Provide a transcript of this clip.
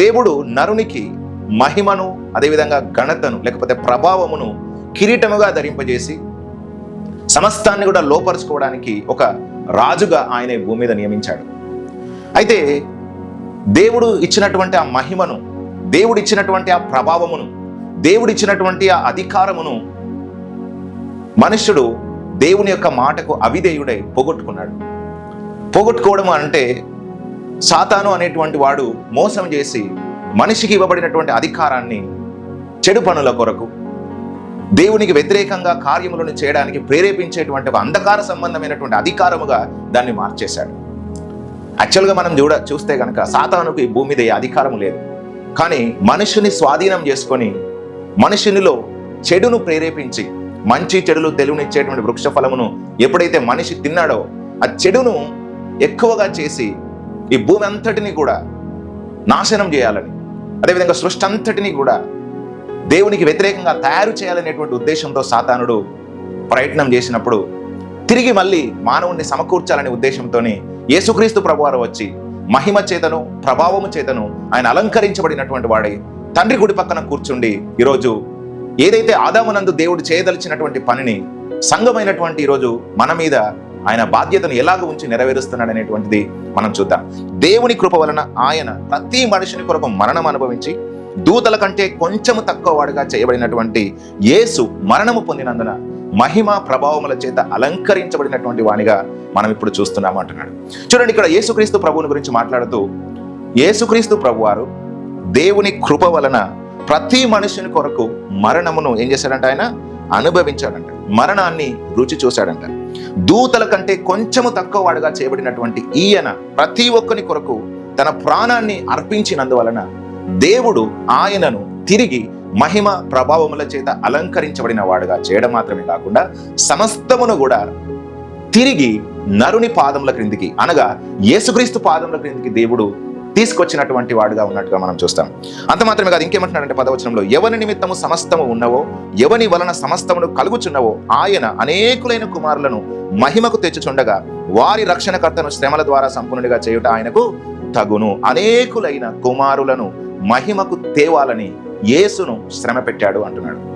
దేవుడు నరునికి మహిమను అదేవిధంగా ఘనతను లేకపోతే ప్రభావమును కిరీటముగా ధరింపజేసి సమస్తాన్ని కూడా లోపరుచుకోవడానికి ఒక రాజుగా ఆయన భూమి మీద నియమించాడు. అయితే దేవుడు ఇచ్చినటువంటి ఆ మహిమను దేవుడు ఇచ్చినటువంటి ఆ ప్రభావమును దేవుడు ఇచ్చినటువంటి ఆ అధికారమును మనుష్యుడు దేవుని యొక్క మాటకు అవిధేయుడై పోగొట్టుకున్నాడు. పోగొట్టుకోవడం అంటే సాతాను అనేటువంటి వాడు మోసం చేసి మనిషికి ఇవ్వబడినటువంటి అధికారాన్ని చెడు పనుల కొరకు దేవునికి వ్యతిరేకంగా కార్యములను చేయడానికి ప్రేరేపించేటువంటి ఒక అంధకార సంబంధమైనటువంటి అధికారముగా దాన్ని మార్చేశాడు. యాక్చువల్గా మనం చూడ చూస్తే కనుక సాతానుకు ఈ భూమి మీద ఏ అధికారం లేదు. కానీ మనుషుని స్వాధీనం చేసుకొని మనుషునిలో చెడును ప్రేరేపించి మంచి చెడులు తెలివినిచ్చేటువంటి వృక్ష ఫలమును ఎప్పుడైతే మనిషి తిన్నాడో ఆ చెడును ఎక్కువగా చేసి ఈ భూమి అంతటిని కూడా నాశనం చేయాలని అదేవిధంగా సృష్టి అంతటిని కూడా దేవునికి వ్యతిరేకంగా తయారు చేయాలనేటువంటి ఉద్దేశంతో సాతానుడు ప్రయత్నం చేసినప్పుడు తిరిగి మళ్ళీ మానవుణ్ణి సమకూర్చాలనే ఉద్దేశంతోనే యేసుక్రీస్తు ప్రభువారు వచ్చి మహిమ చేతను ప్రభావము చేతను ఆయన అలంకరించబడినటువంటి వాడే తండ్రి గుడి పక్కన కూర్చుండి ఈరోజు ఏదైతే ఆదామునందు దేవుడు చేయదలిచినటువంటి పనిని సంఘమైనటువంటి ఈరోజు మన మీద ఆయన బాధ్యతను ఎలాగ ఉంచి నెరవేరుస్తున్నాడు అనేటువంటిది మనం చూద్దాం. దేవుని కృప వలన ఆయన ప్రతి మనిషిని కొరకు మరణం అనుభవించి దూతల కంటే కొంచెము తక్కువ వాడుగా చేయబడినటువంటి యేసు మరణము పొందినందున మహిమ ప్రభావముల చేత అలంకరించబడినటువంటి వానిగా మనం ఇప్పుడు చూస్తున్నాము అంటున్నాడు. చూడండి ఇక్కడ యేసుక్రీస్తు ప్రభువుని గురించి మాట్లాడుతూ యేసుక్రీస్తు ప్రభువారు దేవుని కృప వలన ప్రతి మనుషుని కొరకు మరణమును ఏం చేశాడంట ఆయన? అనుభవించాడంట. మరణాన్ని రుచి చూశాడంట. దూతల కంటే కొంచెము తక్కువ వాడుగా చేయబడినటువంటి ఈయన ప్రతి ఒక్కని కొరకు తన ప్రాణాన్ని అర్పించినందువలన దేవుడు ఆయనను తిరిగి మహిమ ప్రభావముల చేత అలంకరించబడిన వాడుగా చేయడం మాత్రమే కాకుండా సమస్తమును కూడా తిరిగి నరుని పాదముల క్రిందికి అనగా యేసుక్రీస్తు పాదముల క్రిందికి దేవుడు తీసుకొచ్చినటువంటి వాడుగా ఉన్నట్టుగా మనం చూస్తాం. అంత మాత్రమే కాదు ఇంకేమంటున్నాడంటే పదవచనంలో ఎవరి నిమిత్తము సమస్తము ఉన్నవో ఎవని వలన సమస్తమును కలుగుచున్నవో ఆయన అనేకులైన కుమారులను మహిమకు తెచ్చుచుండగా వారి రక్షణకర్తను శ్రమల ద్వారా సంపూర్ణుడిగా చేయుట ఆయనకు తగును. అనేకులైన కుమారులను మహిమకు తేవాలని యేసును శ్రమ పెట్టాడు అంటున్నాడు.